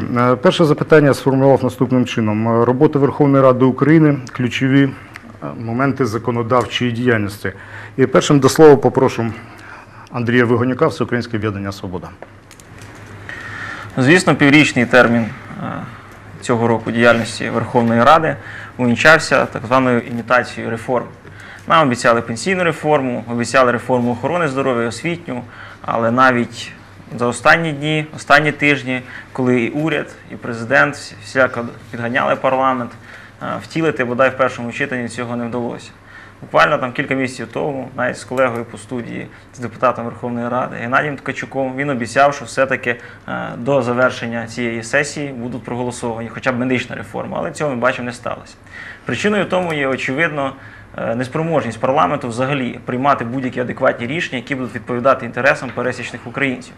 Перше, Е, перше запитання сформулював наступним чином: Е, робота Верховної Ради України, ключові е, моменти законодавчої діяльності. І першим до слова попрошу Андрія Вигонюка, Всеукраїнське об'єднання Свобода. Звісно, піврічний термін цього року діяльності Верховної Ради увінчався так званою імітацією реформ. Нам обіцяли пенсійну реформу, обіцяли реформу охорони здоров'я, освітню, але навіть за останні дні, останні тижні, коли і уряд, і президент всі- всіляко підганяли парламент, е, втілити бодай в першому читанні цього не вдалося. Буквально там кілька місяців тому, навіть з колегою по студії, з депутатом Верховної Ради Геннадієм Ткачуком, він обіцяв, що все-таки е, до завершення цієї сесії будуть проголосовані, хоча б медична реформа, але цього ми бачимо не сталося. Причиною тому є очевидно неспроможність парламенту взагалі приймати будь-які адекватні рішення, які будуть відповідати інтересам пересічних українців.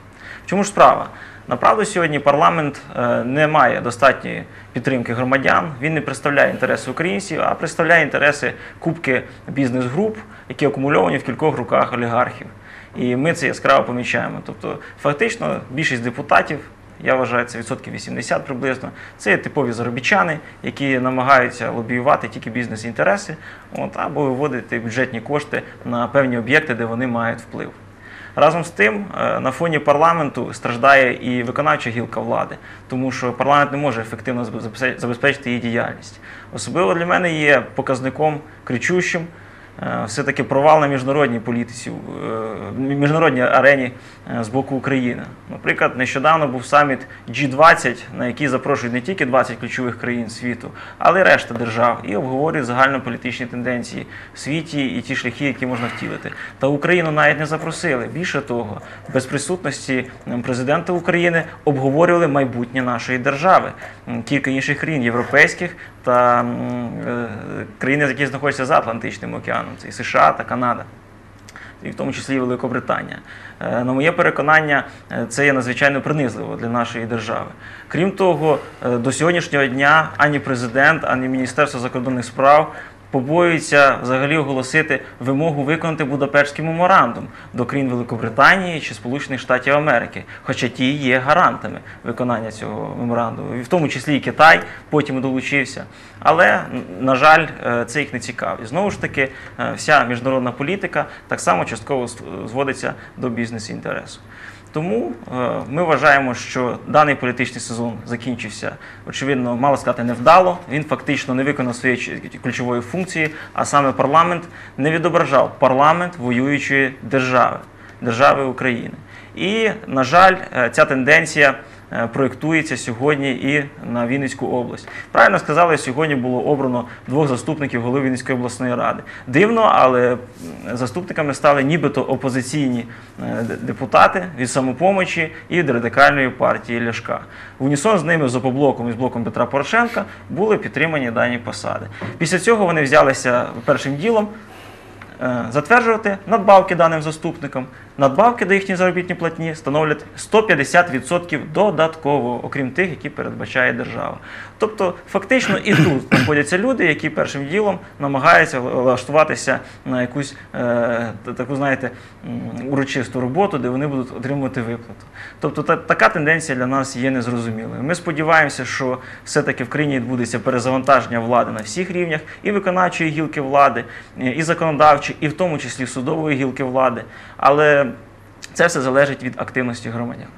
В чому ж справа? Направду сьогодні парламент е, не має достатньої підтримки громадян. Він не представляє інтереси українців, а представляє інтереси кубки бізнес-груп, які акумульовані в кількох руках олігархів. І ми це яскраво помічаємо. Тобто, фактично, більшість депутатів. Я вважаю, це відсотків 80 приблизно. Це є типові заробітчани, які намагаються лобіювати тільки бізнес-інтереси, або виводити бюджетні кошти на певні об'єкти, де вони мають вплив. Разом з тим, е, на фоні парламенту страждає і виконавча гілка влади, тому що парламент не може ефективно забезпе- забезпечити її діяльність. Особливо для мене є показником кричущим все-таки провал на міжнародній політиці, е, міжнародній арені е, з боку України. Наприклад, нещодавно був саміт G20, на який запрошують не тільки 20 ключових країн світу, але й решта держав, і обговорюють загальнополітичні тенденції в світі і ті шляхи, які можна втілити. Та Україну навіть не запросили. Більше того, без присутності президента України обговорювали майбутнє нашої держави. Кілька інших країн європейських та е, країни, які знаходяться за Атлантичним океаном, це і США та Канада і в тому числі і Великобританія. Е, На моє переконання, е, це є надзвичайно принизливо для нашої держави. Крім того, до сьогоднішнього дня ані президент, ані Міністерство закордонних справ побоюються взагалі оголосити вимогу виконати Будапештський меморандум до країн Великобританії чи Сполучених Штатів Америки, хоча ті є гарантами виконання цього меморандуму, і в тому числі і Китай потім долучився. Але, на жаль, е, це їх не цікавить. Знову ж таки, е, вся міжнародна політика так само частково зводиться до бізнес-інтересу. Тому е, ми вважаємо, що даний політичний сезон закінчився, очевидно, мало сказати, невдало. Він фактично не виконав своєї ключової функції, а саме парламент не відображав парламент воюючої держави, держави України. І, на жаль, е, ця тенденція проєктується сьогодні і на Вінницьку область. Правильно сказали, сьогодні було обрано двох заступників голови Вінницької обласної ради. Дивно, але заступниками стали нібито опозиційні е, депутати від самопомочі і від радикальної партії Ляшка. В унісон з ними з опоблоком і з блоком Петра Порошенка були підтримані дані посади. Після цього вони взялися першим ділом е, затверджувати надбавки даним заступникам. Надбавки до їхньої заробітні платні становлять 150% додатково, окрім тих, які передбачає держава. Тобто, фактично і тут знаходяться люди, які першим ділом намагаються влаштуватися на якусь е, таку, знаєте, урочисту роботу, де вони будуть отримувати виплату. Тобто та, така тенденція для нас є незрозумілою. Ми сподіваємося, що все-таки в країні відбудеться перезавантаження влади на всіх рівнях, і виконавчої гілки влади, і законодавчої, і в тому числі судової гілки влади. Але це все залежить від активності громадян.